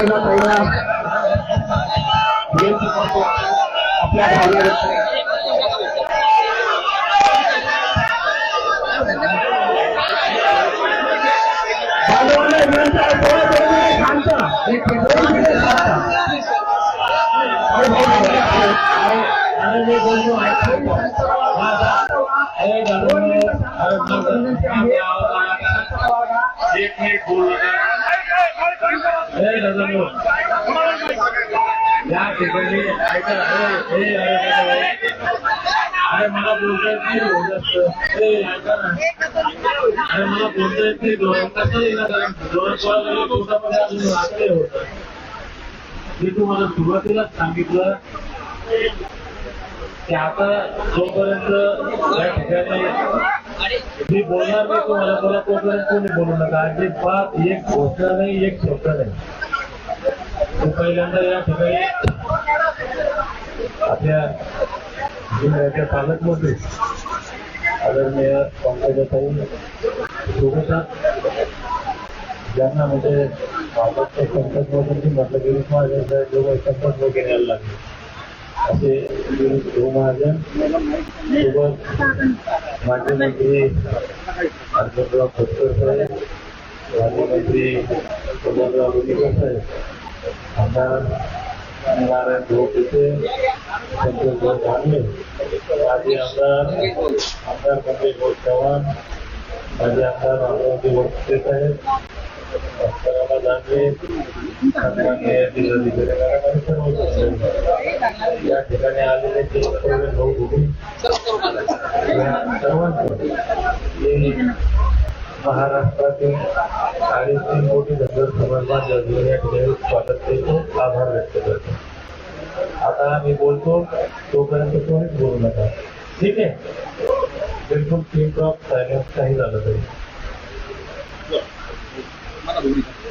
सगळे संकल्पना ताईंना विनंती करतो आपल्या भावना व्यक्त करा. या ठिकाणी अरे मला बोलता येत नाही अरे मला बोलता येत नाही कसं येणार कारण अजून होतं मी तुम्हाला सुरुवातीलाच सांगितलं की आता जोपर्यंत या ठिकाणी मी बोलणार नाही तुम्हाला बोला तोपर्यंत कोणी बोलू नका. अजिबात एक गोष्ट नाही एक शब्द नाही. मी पहिल्यांदा या ठिकाणी. आपल्या जिल्ह्याच्या पालकमंत्री आदरणीय पंकजाताई सोबतच ज्यांना म्हणजे संकट वगैरे म्हटलं गिरीश महाजन जो काही संकट वगैरे यायला लागले. असे महाजन सोबत माजी मंत्री अर्जुनराव खोतकर साहेब माजी मंत्री सुभाषराव रुटीकर साहेब आमदार नारायण भाऊ पिसे संतोष भाऊ माजी आमदार आमदार म्हणजे मंत्री भाऊ चव्हाण माजी आमदार अमरावती वक्ते साहेब अक्षराला या ठिकाणी आलेले ते भाऊ महाराष्ट्रातील साडेतीन कोटी धनगर समाजबांध या ठिकाणी स्वागत करतो आभार व्यक्त करतो आता मी बोलतो तोपर्यंत कोणीच बोलू नका ठीक आहे बिलकुल पिंक ऑफ सायलेन्स काही झालं तरी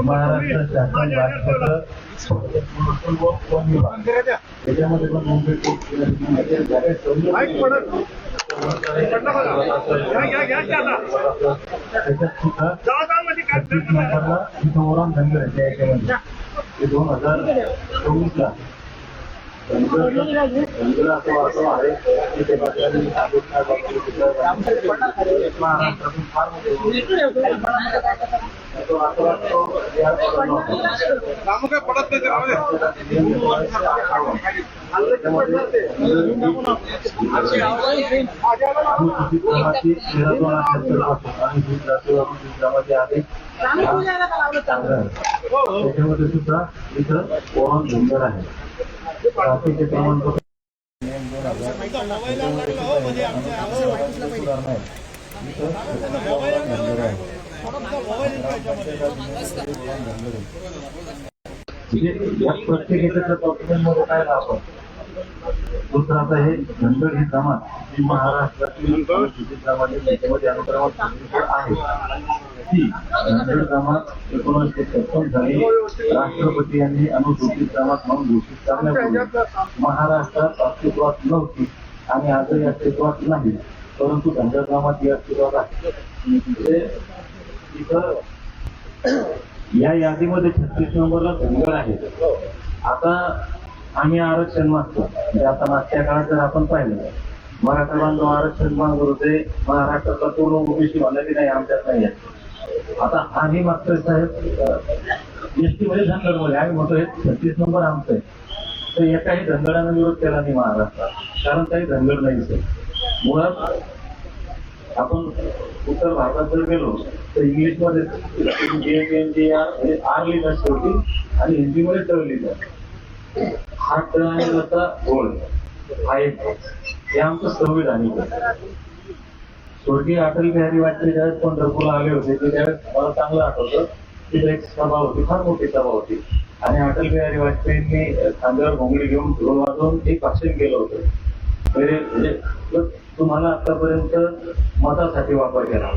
महाराष्ट्र शासन त्याच्यामध्ये पण मुंबई पोस्ट त्याच्यात सुद्धा छत्तीस नंबरला तिथं ओराम धनगर आहे त्या याच्यामध्ये ते दोन हजार चोवीसला धनगर असं वाटतं आहे की ते बातम्यांनी बाबतीत फार तो असं वाटतो त्याच्यामध्ये सुद्धा इथं कोण सुंदर आहे? जातीचे प्रमाणपत्र म्हणजे या प्रत्येकाच्या डॉक्युमेंटमध्ये काय आपण दुसरं आता हे धनगर ही जमात जी महाराष्ट्रातील जमाती त्याच्यामध्ये अनुक्रमात आहे. ती धनगर जमात एकोणीसशे छप्पन साली राष्ट्रपती यांनी अनुसूचित जमात म्हणून घोषित करण्यापूर्वी महाराष्ट्रात अस्तित्वात नव्हती आणि आजही अस्तित्वात नाही परंतु धनगर जमात ही अस्तित्वात आहे. इथं या यादीमध्ये छत्तीस नंबरला धनगर आहे. आता आम्ही आरक्षण मागतो आता मागच्या काळात जर आपण पाहिलं मराठा बांधव आरक्षण मागत होते महाराष्ट्रातला पूर्ण ओबीसी म्हणला की नाही आमच्यात नाही आता आम्ही मागतोय साहेब एसटी मध्ये धनगडमध्ये आम्ही म्हणतोय छत्तीस नंबर आमचं आहे तर एकाही धनगडानं विरोध केला नाही महाराष्ट्रात कारण काही धनगड नाही सर मुळात आपण उत्तर भारतात जर गेलो तर इंग्लिशमध्ये आर लिहितात शेवटी आणि हिंदीमध्ये ट लिहितात हा ट आणि त्याचा गोल हा एक हे आमचं संविधानिक स्वर्गीय अटल बिहारी वाजपेयी ज्यावेळेस पंढरपूरला आले होते ते त्यावेळेस मला चांगलं आठवतं. तिथे एक सभा होती फार मोठी सभा होती. आणि अटल बिहारी वाजपेयींनी खांद्यावर भोंगडी घेऊन ढोल वाजवून एक भाषण केलं होतं. म्हणजे, म्हणजे तुम्हाला आतापर्यंत मतासाठी वापर केला.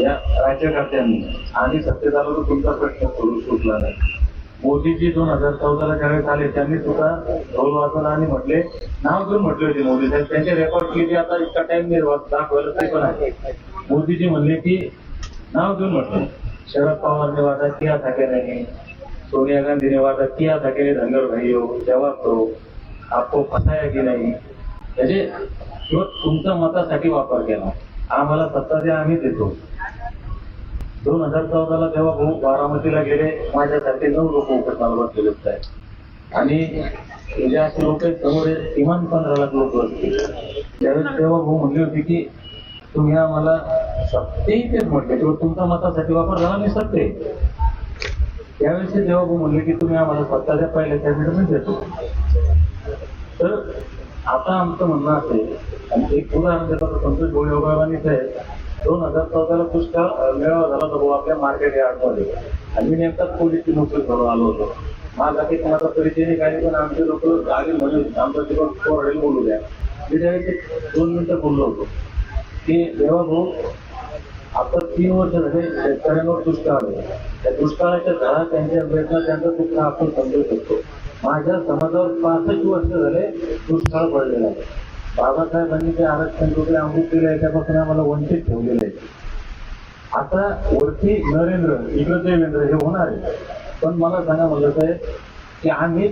या राज्यकर्त्यांनी. आणि सत्तेत तर तुमचा प्रश्न करू सुटला नाही. मोदीजी दोन हजार चौदाला ज्यावेळेस आले त्यांनी सुद्धा ढोल वाजवला आणि म्हटले नाव घेऊन म्हटले होते मोदी साहेब. त्यांचे रेकॉर्ड केली आता इतका टाइम निर्वाह दाखवायला ते पण आहे. मोदीजी म्हणले की नाव घेऊन म्हटले. शरद पवारने वादा किया था नाही? सोनिया गांधीने वादा किया था कि धनगर भाईयो जवाब करो आपको फसाया की नाही? म्हणजे तुमच्या मतासाठी वापर केला. आम्हाला सत्ता द्या आम्ही देतो. दोन हजार चौदाला तेव्हा भाऊ बारामतीला गेले माझ्यासारखे नऊ लोक उपोषणाला बसलेले आहेत आणि हे जे असे लोक समोर किमान पंधरा लाख लोक असतील. त्यावेळेस तेव्हा भाऊ म्हणली होती की तुम्ही आम्हाला सत्तेही तेच म्हटले. किंवा तुमचा मतासाठी वापर झाला मी सत्ते. त्यावेळेस तेव्हा भाऊ म्हणले की तुम्ही आम्हाला सत्ता पहिल्या कॅबिनेट मी देतो. तर आता आमचं म्हणणं असेल आणि एक उदाहरण देतो संतोष गोळे योगाबानी साहेब दोन हजार चौदाला पुष्कळ मेळावा झाला होता भाऊ आपल्या मार्केट यार्डमध्ये. आणि मी नेमका पोलीसची नोकरी करून आलो होतो. माझा काही कोणाचा परिचय नाही काही पण आमचे लोक आले म्हणून आमचा तिकडं कोरडेल बोलू द्या. मी त्यावेळी दोन मिनिटं बोललो होतो. की जेव्हा भाऊ आता तीन वर्ष झाले शेतकऱ्यांवर दुष्काळ आहे. त्या दुष्काळाच्या झाला त्यांच्या प्रयत्न त्यांचा दुःख आपण समजू शकतो. माझ्या समाजावर पासष्ट वर्ष झाले दुष्काळ पडलेला आहे. बाबासाहेबांनी जे आरक्षण कुठे अमृत केलं आहे त्यापासून आम्हाला वंचित ठेवलेलं आहे आता वरती नरेंद्र इकडे देवेंद्र हे होणार आहे पण मला सांगा म्हणलं साहेब की आम्ही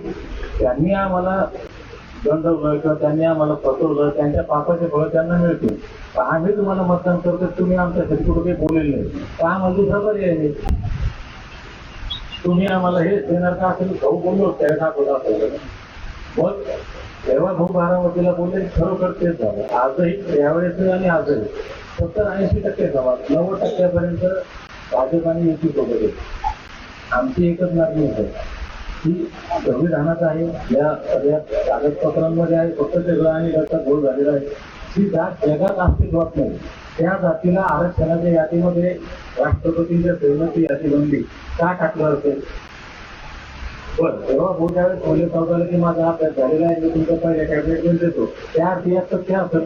त्यांनी आम्हाला दंडवलं किंवा त्यांनी आम्हाला फसवलं त्यांच्या पापाचे फळ त्यांना मिळतील. तर आम्ही तुम्हाला मतदान करतो तुम्ही आमच्यासाठी कुठे काही बोलेल नाही. तर आम्हाला दुसरा पर्याय आहे तुम्ही आम्हाला हे देणार का? असेल भाऊ बोललो त्या दाखवत असेल मग तेव्हा भाऊ बारामतीला बोलले खरोखर तेच झालं. आजही यावेळेस आणि आजही. सत्तर ऐंशी टक्के जमा नव्वद टक्क्यापर्यंत भाजप आणि युती सोबत आमची एकच मागणी आहे की संविधानात आहे या सगळ्या कागदपत्रांमध्ये आहे फक्त वेगळा आणि त्याचा गोल झालेला आहे. ही जात जगात अस्तित्वात नाही त्या जातीला आरक्षणाच्या यादीमध्ये राष्ट्रपतींच्या सेवनाची यादी बनली. का टाकलं असेल? बरं. तेव्हा भाऊ त्यावेळेस बोलले सावकाला की माझा अभ्यास झालेला आहे मी तुमच्या पहिल्या कॅबिनेटमध्ये देतो. त्या अर्थी असतात त्या असत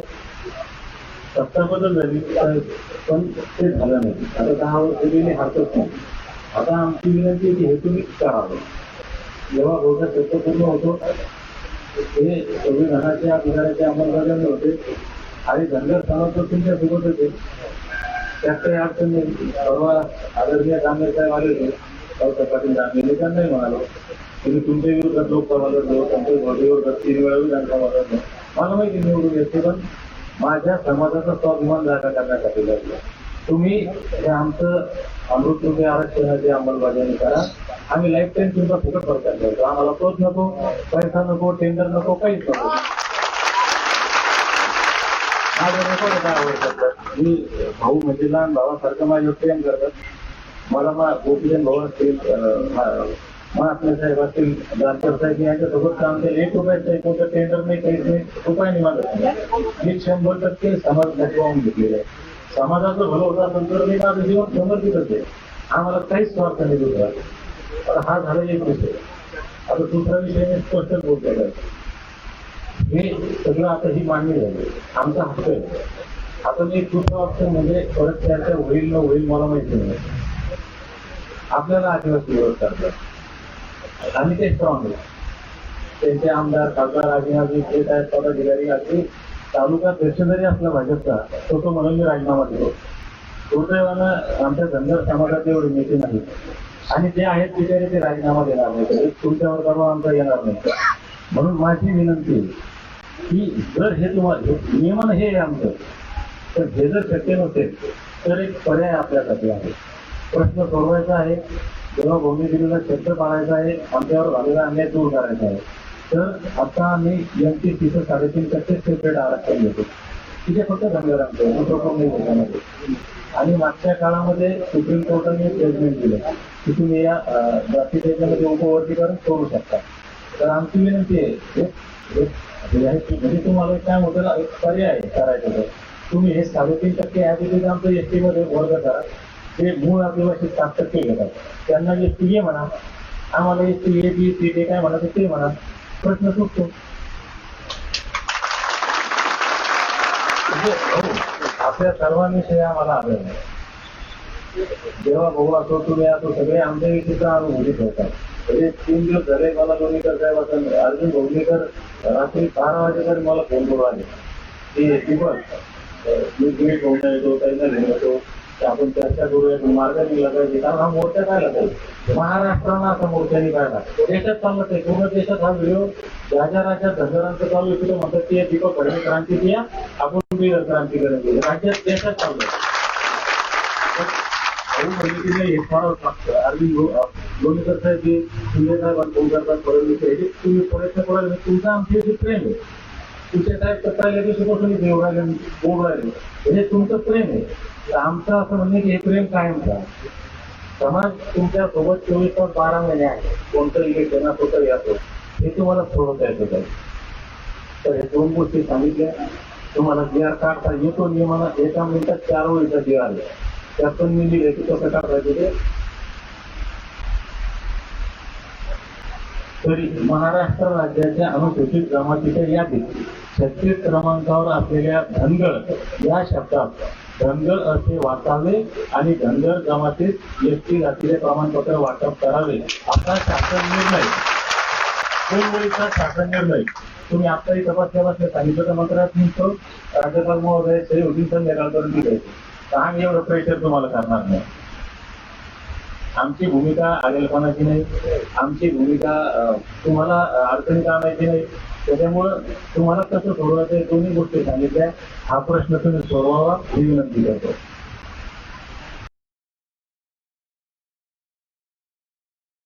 सत्ता बदल झाली. तर पण ते झालं नाही. आता दहा वर्ष गेले हरकत नाही. आता आमची विनंती आहे की हे तुम्ही करावं. जेव्हा भाऊचा सत्य पूर्ण होतो. हे संविधानाच्या अधिकाराच्या अंमलबजावणी होते. आणि धनगर समाज तर तुमच्या होते त्यात काही अडचण नाही. परवा आदरणीय दामले साहेब आले होते. रावसाहेब पाटील दामले मी त्यांनाही म्हणालो तुम्ही तुमच्या विरोधात लोकसभा लढलो संतोष भोटे विरोधात तीन वेळा विधानसभा मला माहिती निवडून येते पण माझ्या समाजाचा स्वाभिमान जागा करण्यासाठी लढलो तुम्ही हे आमचं अमृत आरक्षणाची अंमलबजावणी करा आम्ही लाईफ टाईम तुमचा फुकट प्रचार करतो आम्हाला तोच नको पैसा नको टेंडर नको काहीच नको. माझं रेकॉर्ड काय आवडतात मी भाऊ म्हणजे लहान भावासारखं माझ्या प्रेम करतात मला मा गोपीचंद भाऊ असतील महात्मे साहेब असतील जानकर साहेब यांच्यासोबत काम केलं. एक रुपयाचं कोणतं टेंडर नाही काहीच नाही रुपयाने मागत. नाही मी शंभर टक्के समाज वाहून घेतलेलं आहे. समाजाचं भलं होत असेल तर मी माझं जीवन समर्पित आहे आम्हाला काहीच स्वार्थ नाही दुसरा. पण हा झाला एक विषय. आता दुसरा विषय मी स्पष्ट बोलतोय. हे सगळं आता ही मांडणी झाली. आमचा हक्क आहे. आता मी दुसरा ऑप्शन म्हणजे परत चर्चा होईल न होईल मला माहिती नाही. आपल्याला आदिवासी विरोध करतात. आणि ते स्ट्रॉंग आहे त्यांचे आमदार खासदार आदिवासी जे काय पदाधिकारी अगदी तालुका अध्यक्ष जरी असला भाजपचा तो तो म्हणून मी राजीनामा देतो. दुर्दैवानं आमच्या धनगर समाजात एवढे नेते नाही. आणि जे आहेत बिचारे ते राजीनामा देणार नाही. तुमच्यावर दबाव आमचा येणार नाही. म्हणून माझी विनंती की जर हे तुम्हाला नियमन हे आहे आमचं तर हे जर शक्य नसेल तर एक पर्याय आपल्यासाठी आहे. प्रश्न सोडवायचा आहे. जेव्हा भूमी दिलेला क्षेत्र पाळायचा आहे आमच्यावर झालेला अन्याय दूर करायचा आहे. तर आता आम्ही एमटी तिथं साडेतीन टक्के सेपरेट आरक्षण घेतो तिथे फक्त धनगरांचं दुसरं आणि मागच्या काळामध्ये सुप्रीम कोर्टाने जजमेंट दिलं. की तुम्ही या अं, जाती त्याच्यामध्ये उपवर्गीकरण करू शकता. तर आमची विनंती आहे म्हणजे तुम्हाला काय होतं एक पर्याय करायचं तुम्ही हे साडेतीन टक्के ऍबिलिटी आमचं एस टी मध्ये वर्ग करा. ते मूळ आदिवासी सात टक्के घेतात त्यांना एस टी ए म्हणा आम्हाला S T A B C ते काय म्हणा ते म्हणा. प्रश्न सुटतो. हो, आपल्या सर्वांनी आपल्या आम्हाला आदर आहे. जेव्हा भाऊ असो तुम्ही असो सगळे आमच्या विषयीचा अनुभूती ठेवतात. म्हणजे तीन दिवस झाले मला लोणीकर साहेब असं अर्जुन भोवणीकर रात्री बारा वाजेकर मला फोन करू आले. की दिवस मी तुम्ही फोन येतो त्यांना घेऊन येतो की आपण चर्चा करूया मार्ग निघला पाहिजे कारण हा मोर्चा काय पाहिजे महाराष्ट्राला असा मोर्चा निघायला देशात चाललं आहे पूर्ण देशात हा व्हिडिओ राजा राजा धनगरांचं चालू आहे तिथं म्हणतात की दीपक भरणे क्रांती किया आपण बिगर क्रांती करायची राज्यात देशात चालू हे फार लागतं अरविंद लोणीकर साहेब जे शिंदे साहेब फोन करतात फडणवीस तुम्ही प्रयत्न कराल तुमचा तुमचं आमचे प्रेम आहे तुमचे साहेब पहिल्या दिवशीपासून देऊ राहिले बोल राहिले. हे तुमचं प्रेम आहे. आमचं असं म्हणणे की हे प्रेम कायम का समाज तुमच्यासोबत चोवीस तास बारा महिने आहे. कोणतं इलेक्शन असो तरी असो हे तुम्हाला सोडवता येतं काय तर हे दोन गोष्टी सांगितल्या. तुम्हाला जी काढता येतो नियमाला एका मिनिटात चार वेळेचा जी आर आहे त्यात पण मी लिहिले की कसं काढायचं ते. तरी महाराष्ट्र राज्याच्या अनुसूचित जमातीच्या यादीत छत्तीस क्रमांकावर असलेल्या धनगर या शब्दात धनगर असे वाचावे आणि धनगर जमातीत एस जातीचे प्रमाणपत्र वाटप करावे. असा शासन निर्णय. दोन शासन निर्णय. तुम्ही आत्ताही तपास केला सांगितलं तर मंत्रालयात निघतो. राज्यपाल महोदय तरी होतील संध्याकाळपर्यंत द्यायचे तर आम्ही एवढं प्रेशर तुम्हाला करणार नाही. आमची भूमिका आलेलपणाची नाही. आमची भूमिका तुम्हाला अडचणीत आणायची नाही. त्याच्यामुळं तुम्हाला कसं सोडवायचं दोन्ही गोष्टी सांगितल्या. हा प्रश्न तुम्ही सोडवावा ही विनंती करतो.